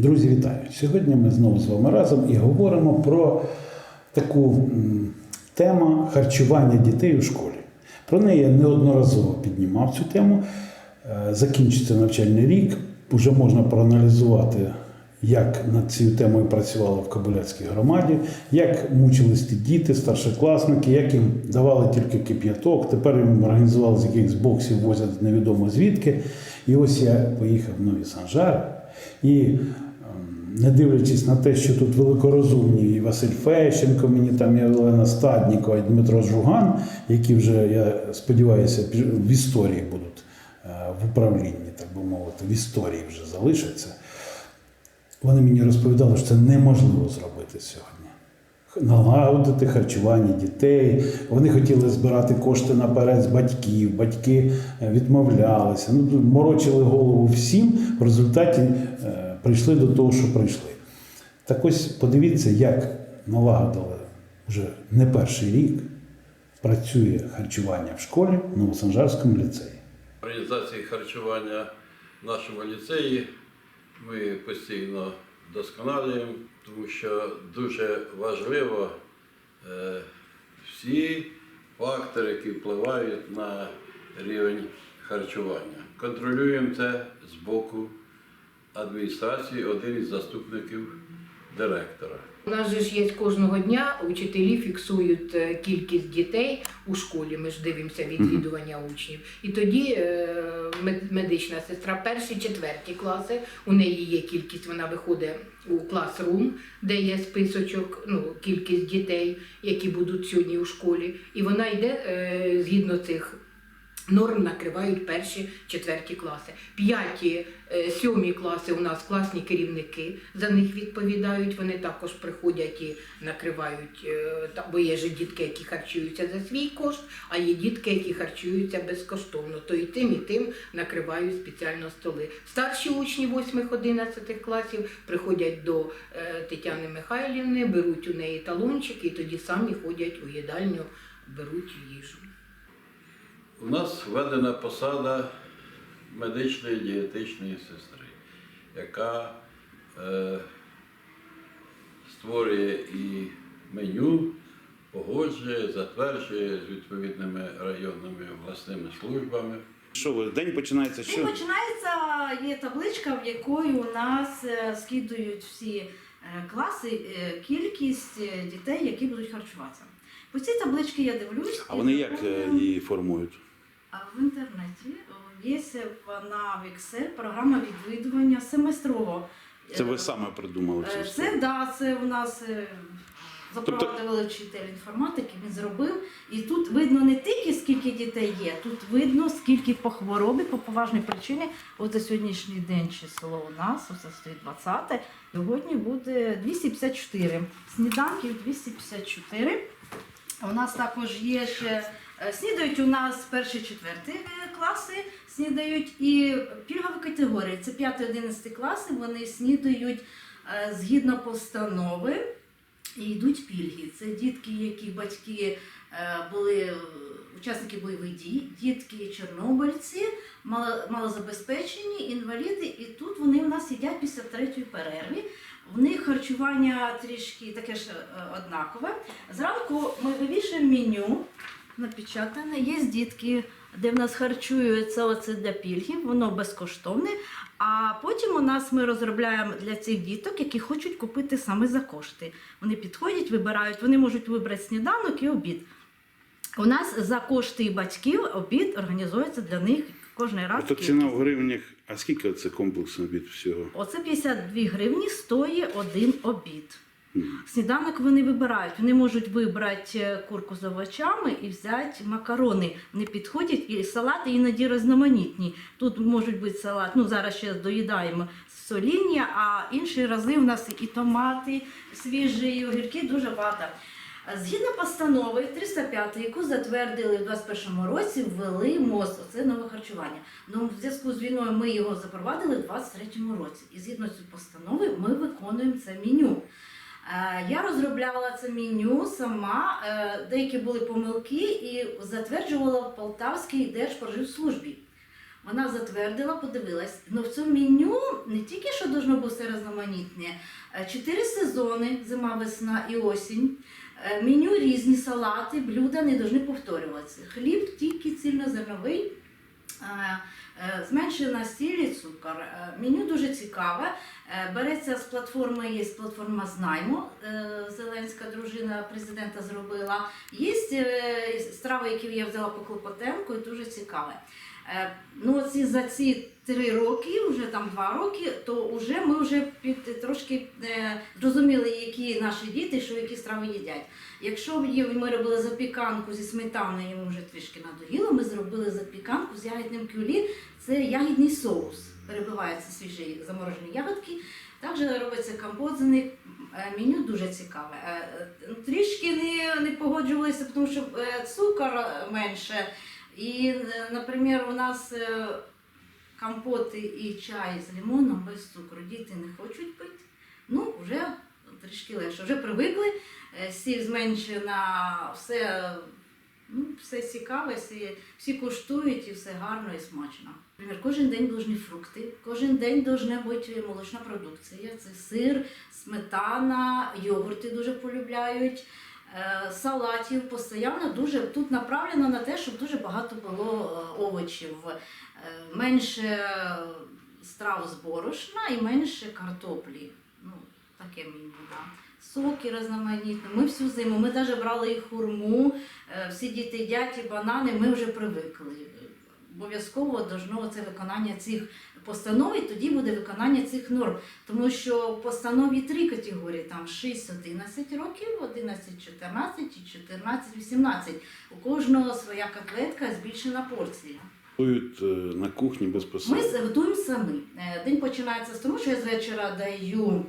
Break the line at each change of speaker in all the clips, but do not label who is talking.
Друзі, вітаю! Сьогодні ми знову з вами разом і говоримо про таку тему харчування дітей у школі. Про неї я неодноразово піднімав цю тему. Е, Закінчиться навчальний рік. Вже можна проаналізувати, як над цією темою працювали в Кабуляцькій громаді, як мучились ті діти, старшокласники, як їм давали тільки кип'яток. Тепер їм організували з якихось боксів, возять невідомо звідки. І ось я поїхав в Нові Санжари. І не дивлячись на те, що тут великорозумні і Василь Фещенко, мені там і Олена Стаднікова, і Дмитро Жуган, які вже, я сподіваюся, в історії будуть е, в управлінні, так би мовити, в історії вже залишаться. Вони мені розповідали, що це неможливо зробити сьогодні. Налагодити харчування дітей. Вони хотіли збирати кошти наперед з батьків, батьки е, відмовлялися. Ну, морочили голову всім. В результаті е, прийшли до того, що прийшли. Так ось подивіться, як налагодили вже не перший рік працює харчування в школі в Новосанжарському ліцеї.
організації харчування в нашому ліцеї ми постійно досконалюємо, тому що дуже важливо е, всі фактори, які впливають на рівень харчування. Контролюємо це з боку адміністрації, один із заступників директора.
У нас же ж є кожного дня учителі фіксують е, кількість дітей у школі. Ми ж дивимося відвідування учнів. І тоді е, медична сестра, перші, четверті класи, у неї є кількість, вона виходить у класрум, де є списочок, ну, кількість дітей, які будуть сьогодні у школі. І вона йде е, згідно цих. Норм накривають перші четверті класи. П'яті, е, сьомі класи у нас класні керівники за них відповідають. Вони також приходять і накривають. е, Бо є ж дітки, які харчуються за свій кошт, а є дітки, які харчуються безкоштовно. То і тим, і тим накривають спеціально столи. Старші учні 8-11 класів приходять до е, Тетяни Михайлівни, беруть у неї талончики і тоді самі ходять у їдальню, беруть їжу.
У нас введена посада медичної дієтичної сестри, яка е, створює і меню, погоджує, затверджує з відповідними районними обласними службами.
Що ви день починається?
День починається, є табличка, в якої у нас е, скидують всі е, класи, е, кількість дітей, які будуть харчуватися. По цій табличці я дивлюсь.
А вони як її формують?
А в інтернеті є на Excel програма відвідування семестрового.
Це ви
Е,
саме придумали
Е, Це
історію?
да, це у нас е,
Тобто
запровадили вчитель інформатики, він зробив. І тут видно не тільки скільки дітей є, тут видно скільки по хворобі, по поважній причині. От за сьогоднішній день число у нас, оце стоїть 20, сьогодні буде 254. Сніданків 254. У нас також є ще е, снідають у нас перші четверті е, класи, снідають і пільгові категорії. Це 5-11 класи, вони снідають е, згідно постанови і йдуть пільги. Це дітки, які батьки е, були е, учасники бойових дій, дітки чорнобильці, малозабезпечені, інваліди, і тут вони у нас їдять після третьої перерви. В них харчування трішки таке ж е, однакове. Зранку ми вивішуємо меню напечатане. Є дітки, де в нас харчуються оце для пільгів, воно безкоштовне. А потім у нас ми розробляємо для цих діток, які хочуть купити саме за кошти. Вони підходять, вибирають, вони можуть вибрати сніданок і обід. У нас за кошти батьків обід організується для них кожен раз.
Тобто ціна в гривнях, а скільки це комплексний обід всього?
Оце 52 гривні стоїть один обід. Сніданок вони вибирають. Вони можуть вибрати е, курку з овочами і взяти макарони. Вони підходять і салати іноді різноманітні. Тут можуть бути салат, ну зараз ще доїдаємо соління, а інші рази у нас і томати, свіжі, і огірки дуже багато. Згідно постанови 305, яку затвердили в 2021 році, ввели МОЗ, оце нове харчування. Ну, в зв'язку з війною ми його запровадили в 2023 році. І згідно цієї постанови ми виконуємо це меню. Е, Я розробляла це меню сама, е, деякі були помилки і затверджувала в Полтавській Держпроживслужбі. Вона затвердила, подивилась. Ну в цьому меню не тільки що должно бути все різноманітне, е, чотири сезони: зима, весна і осінь. Меню різні салати, блюда не повинні повторюватися. Хліб тільки цільнозерновий. Е, Зменшена сіль і цукор. Е, Меню дуже цікаве. Е, Береться з платформи, є платформа Знаймо. Зеленська дружина президента зробила. Є страви, які я взяла по Клопотенку, і дуже цікаве. Е, Ну, ці, за ці три роки, вже там два роки, то вже ми вже під трошки е, зрозуміли, які наші діти, що які страви їдять. Якщо ми робили запіканку зі сметаною, йому вже трішки надоїло, ми зробили запіканку з ягідним кюлі. Це ягідний соус. Перебиваються свіжі заморожені ягодки. Також робиться компот з них. Е, Меню дуже цікаве. Трішки не, не погоджувалися, тому що цукор менше. І, е, наприклад, у нас е, компоти і чай з лимоном без цукру. Діти не хочуть пити. Ну, вже трішки легше. Вже привикли, е, сіль зменшена, все, ну, все цікаве, всі, всі куштують і все гарно і смачно. Наприклад, кожен день повинні фрукти, кожен день повинна бути молочна продукція. Це сир, сметана, йогурти дуже полюбляють. Е, Салатів постійно дуже тут направлено на те, щоб дуже багато було е, овочів, е, менше страв з борошна і менше картоплі. Ну, таке мені. Соки різноманітні. Ми всю зиму, ми навіть брали і хурму, всі діти їдять і банани, ми вже привикли. Обов'язково должно це виконання цих постанов, і тоді буде виконання цих норм. Тому що в постанові три категорії: там 6-11 років, 11-14 і 14-18. У кожного своя котлетка, збільшена порція.
Готують е, на кухні
Ми
безпосередньо.
готуємо самі. Е, День починається з того, що я з вечора даю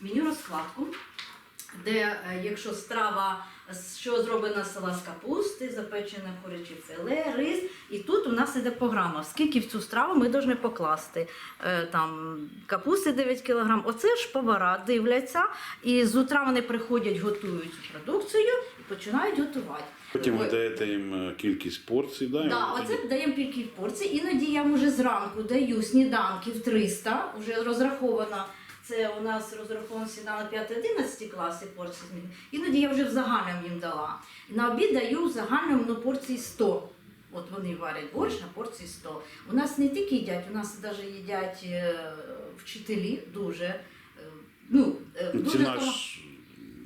меню розкладку, де е, якщо страва, що зроблена з сала з капусти, запечене куряче філе, рис. І тут у нас іде програма, скільки в цю страву ми повинні покласти. Е, Там капусти 9 кг. Оце ж повара дивляться, і з утра вони приходять, готують цю продукцію і починають готувати.
Потім ви даєте їм е, кількість порцій, да?
Да, оце
тоді-
даємо тільки в порції. Іноді я вже зранку даю сніданків 300, вже розраховано. Це у нас розраховано сніданок 5-11 класи порції змін. Іноді я вже в загальному їм дала. На обід даю в загальному ну, порції 100. От вони варять борщ на порції 100. У нас не тільки їдять, у нас навіть їдять е, вчителі дуже. е, Ну, е,
Ну,
дуже
Ціна ж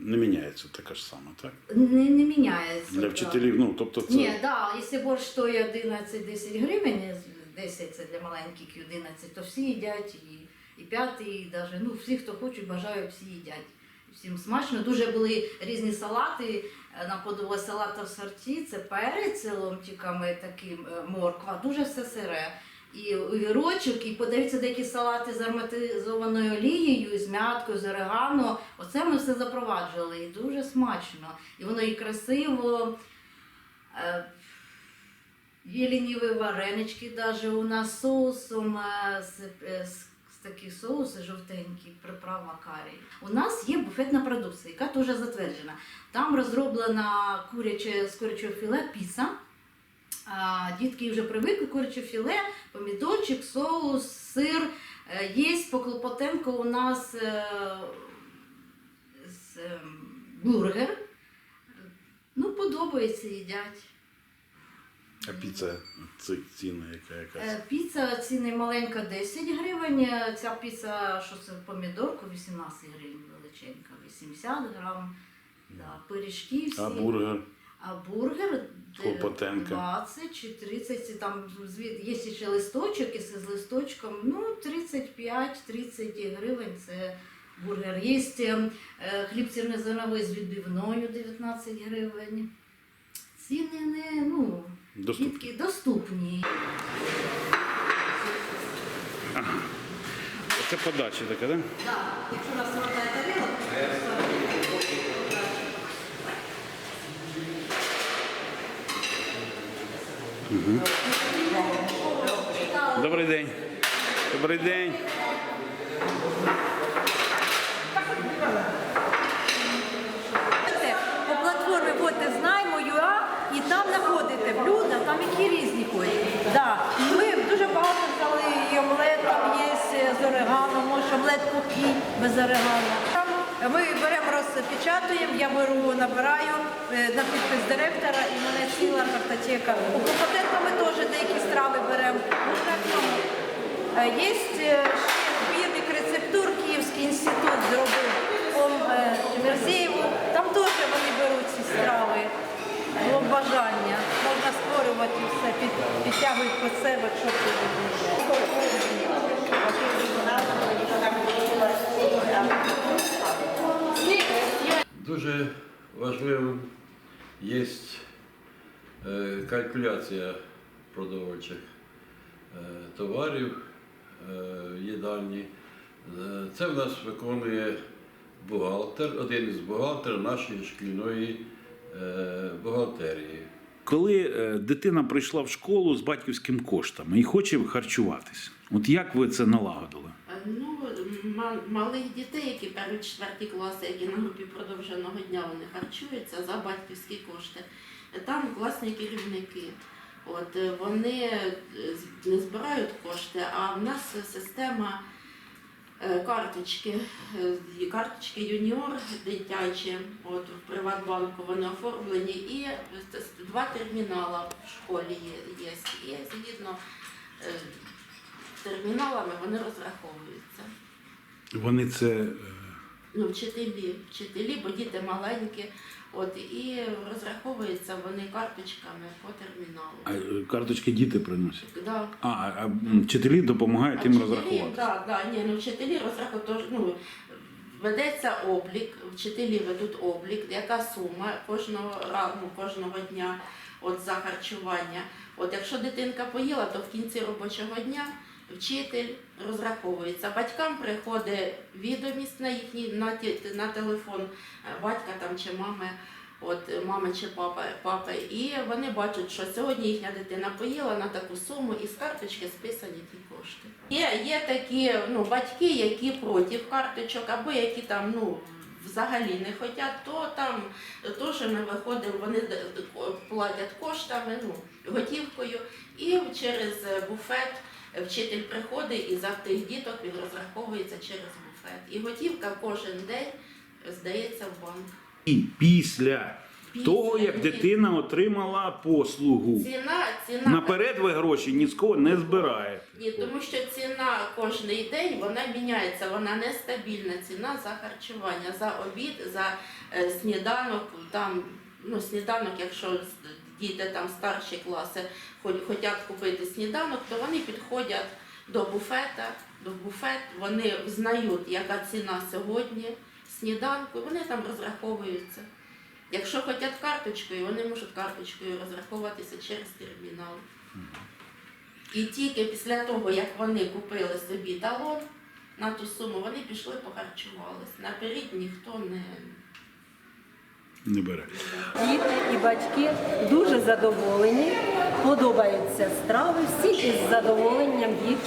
не міняється така ж сама, так?
не, не міняється.
Для вчителів, ну тобто це.
Ні, да, якщо борщ стоїть 11-10 гривень, 10 це для маленьких і 11, то всі їдять і, і п'ятий, і даже, ну, всі, хто хочуть, бажають, всі їдять. Всім смачно. Дуже були різні салати. Е, Нам подобалося салат в сорті, це перець ломтиками, таким е, морква, дуже все сире. І огірочок, і подаються деякі салати з ароматизованою олією, з мяткою, з орегано. Оце ми все запроваджували і дуже смачно. І воно і красиво. Е, Є лініві варенички, навіть у нас соусом, з такі соуси жовтенькі, приправа карі. У нас є буфетна продукція, яка теж затверджена. Там розроблена куряче з курячого філе піца. А, дітки вже привикли куряче філе, помідорчик, соус, сир. Е, Є по Клопотенко у нас е, ем, бургер. Ну, подобається, їдять.
А піца ці- ціна яка якась.
Е, Піца ціни маленька 10 гривень. е, Ця піца, що це помідорку, 18 гривень величенька, 80 грам. Да, пиріжки всі.
А бургер.
А бургер
Клопотенка.
20 чи 30, там є ще листочок, якщо з листочком, ну 35-30 гривень це бургер. Є е, хліб цільнозерновий з відбивною 19 гривень. Ціни не, ну,
Доступні.
Дітки доступні.
Це подача така, так?
Да, якщо у нас хватає тарілок,
Добрий день. Добрий день.
знаходите блюда, там які різні ходять. Ми дуже багато
взяли і омлет, там є з орегано, може омлет кухні без орегано. Ми беремо, розпечатуємо, я беру, набираю е, на підпис директора і мене ціла картотека. У компетента ми теж деякі страви беремо. Ну, ну, е, є е, ще збірник рецептур, Київський інститут зробив Мерзієву, там теж вони беруть ці страви. Було бажання. Можна створювати все, під, підтягують під себе, що ти
Дуже важливим є е, калькуляція продовольчих е, товарів е, їдальні. Це в нас виконує бухгалтер, один із бухгалтерів нашої шкільної бухгалтерії.
Коли е, дитина прийшла в школу з батьківським коштами і хоче харчуватись, от як ви це налагодили?
Ну, малих дітей, які перші четверті класи, які на групі продовженого дня вони харчуються за батьківські кошти. Там класні керівники. От е, вони е, не збирають кошти, а в нас система е, карточки, е, карточки юніор дитячі, от в Приватбанку вони оформлені, і два термінала в школі є. І згідно з терміналами вони розраховуються.
Вони це е,
Ну, вчителі, вчителі, бо діти маленькі, от і розраховуються вони карточками по терміналу.
а, е, карточки діти приносять.
Да.
А, а вчителі допомагають їм розрахувати.
Да, да, ні, ну вчителі розраховують, ну, ведеться облік, вчителі ведуть облік, яка сума кожного ранку, кожного дня от, за харчування. От якщо дитинка поїла, то в кінці робочого дня вчитель розраховується. Батькам приходить відомість на їхній на, на телефон е, батька там чи мами. От мами чи папа, папи, і вони бачать, що сьогодні їхня дитина поїла на таку суму, і з карточки списані ті кошти. Є, є такі ну, батьки, які проти карточок, або які там ну, взагалі не хочуть, то там теж ми виходимо, вони платять коштами, ну, готівкою, і через буфет вчитель приходить і за тих діток він розраховується через буфет. І готівка кожен день здається в банк.
І після того, як
ні.
дитина отримала послугу,
Ціна, ціна
наперед ви гроші ні з кого не збираєте.
Ні, тому що ціна кожний день вона міняється, вона нестабільна. Ціна за харчування, за обід, за е, сніданок. Там ну сніданок, якщо діти там старші класи хочуть купити сніданок, то вони підходять до буфета, до буфет, вони знають, яка ціна сьогодні сніданку, вони там розраховуються. Якщо хочуть карточкою, вони можуть карточкою розраховуватися через термінал. І тільки після того, як вони купили собі талон на ту суму, вони пішли похарчувались. Наперед ніхто не
Не бере.
Діти і батьки дуже задоволені, подобаються страви, всі із задоволенням їх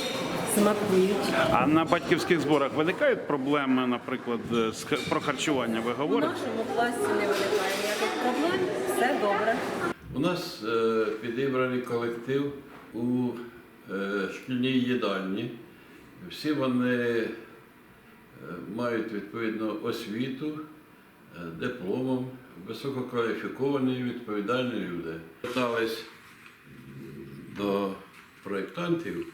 смакують.
А на батьківських зборах виникають проблеми, наприклад, з х- про харчування ви
У
говорите?
нашому класі не виникає ніяких проблем, все добре.
У нас е, підібраний колектив у е, шкільній їдальні. Всі вони е, мають відповідну освіту, е, дипломом, висококваліфіковані відповідальні люди. Звертались до проєктантів,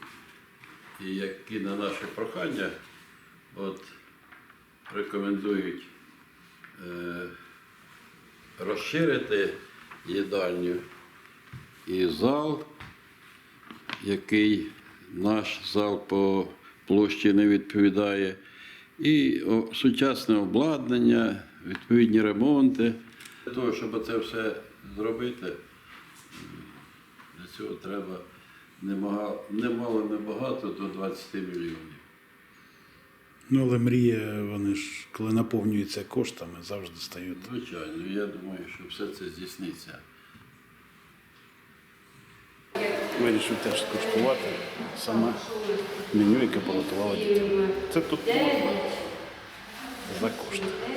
які на наше прохання от, рекомендують е, розширити їдальню і зал, який наш зал по площі не відповідає, і сучасне обладнання, відповідні ремонти. Для того, щоб це все зробити, для цього треба немало, немало небагато до 20 мільйонів.
Ну, але мрія, вони ж, коли наповнюються коштами, завжди стають.
Звичайно, я думаю, що все це здійсниться.
Вирішив теж скуштувати саме меню, яке приготувала дитина. Це тут можна за кошти.